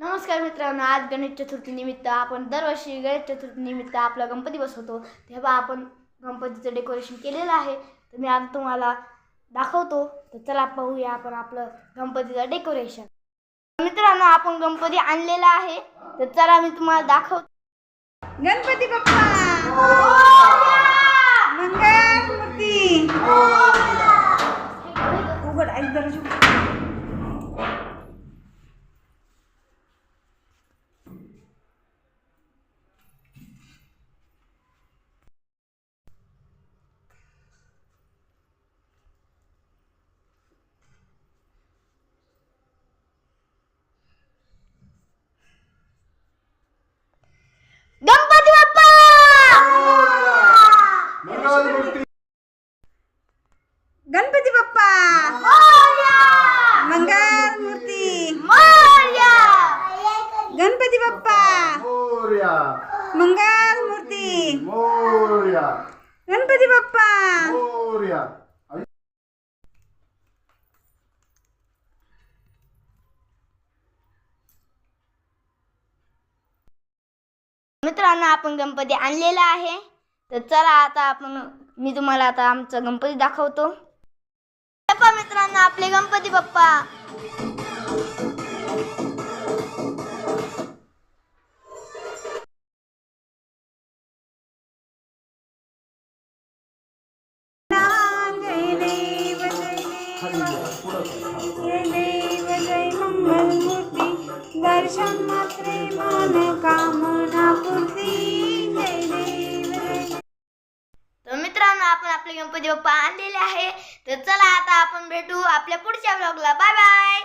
नमस्कार मित्रांनो आज गणेश चतुर्थी निमित्त आपण दरवर्षी गणेश चतुर्थी निमित्त आपला गणपती बसवतो. तेव्हा आपण गणपतीचं डेकोरेशन केलेलं आहे. तर मी आज तुम्हाला दाखवतो. तर चला पाहूया आपण आपलं गणपतीचं डेकोरेशन मित्रांनो आपण गणपती आणलेला आहे. तर चला मी तुम्हाला दाखवतो. गणपती बाप्पा! मंगल मूर्ती उघड आई दरवाजा उघड. गणपती बाप्पा मंगलमूर्ती गणपती बाप्पा! मंगल मूर्ती गणपती बाप्पा! मोर्या. मंगल मूर्ती मोर्या. गणपती बाप्पा! मित्रांनो आपण गणपती आणलेला आहे. तर चला आता आपण मी तुम्हाला आता आमचा गणपती दाखवतो. मित्रांनो आपले गणपती बाप्पा. दर्शन मात्रे मन कामना. आपले गणपती बाप्पा आणलेले आहे. तर चला आता आपण भेटू आपल्या पुढच्या ब्लॉगला बाय बाय